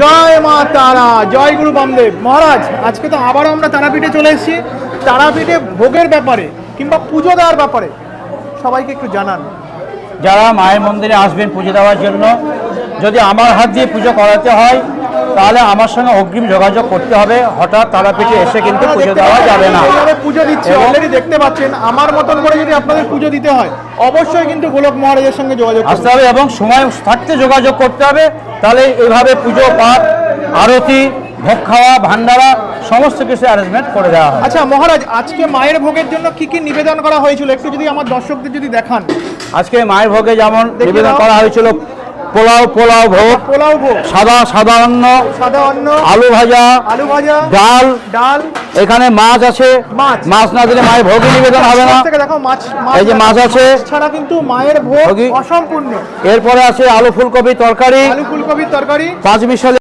জয় মা তারা, জয় গুরু বামদেব। মহারাজ, আজকে তো আবারও আমরা তারাপীঠে চলে এসেছি। তারাপীঠে ভোগের ব্যাপারে কিংবা পুজো দেওয়ার ব্যাপারে সবাইকে একটু জানান। যারা মায়ের মন্দিরে আসবেন পুজো দেওয়ার জন্য, যদি আমার হাত দিয়ে পুজো করাতে হয় তাহলে আমার সঙ্গে অগ্রিম যোগাযোগ করতে হবে। হঠাৎ তারাপীঠে এসে কিন্তু পুজো দেওয়া যাবে না। পুজো দিচ্ছে অলরেডি দেখতে পাচ্ছেন আমার মতন করে যদি আপনাদের পুজো দিতে হয় অবশ্যই কিন্তু গোলক মহারাজের সঙ্গে যোগাযোগ আসতে হবে এবং সময় থাকতে যোগাযোগ করতে হবে। তাহলে এইভাবে পুজো পাঠ আরতি ভোগ খাওয়া ভান্ডারা সমস্ত কিছু অ্যারেঞ্জমেন্ট করে দেওয়া হয়। আচ্ছা মহারাজ আজকে মায়ের ভোগের জন্য কি কি নিবেদন করা হয়েছিল? একটু যদি আমার দর্শকদের যদি দেখান। আজকে মায়ের ভোগে যেমন নিবেদন করা হয়েছিল পোলাও পোলাও ভোগ পোলাও ভোগ। সাদা সাদা অন্ন সাদা অন্ন আলু ভাজা আলু ভাজা ডাল ডাল। এখানে মাছ আছে। মাছ। মাছ না দিলে মায়ের ভোগ নিবেদন হবে না। দেখো মাছ এই যে মাছ আছে। ছাড়া কিন্তু মায়ের ভোগ অসম্পূর্ণ। এরপরে আছে আলু ফুলকপি তরকারি। আলু ফুলকপি তরকারি। পাঁচ মিশালি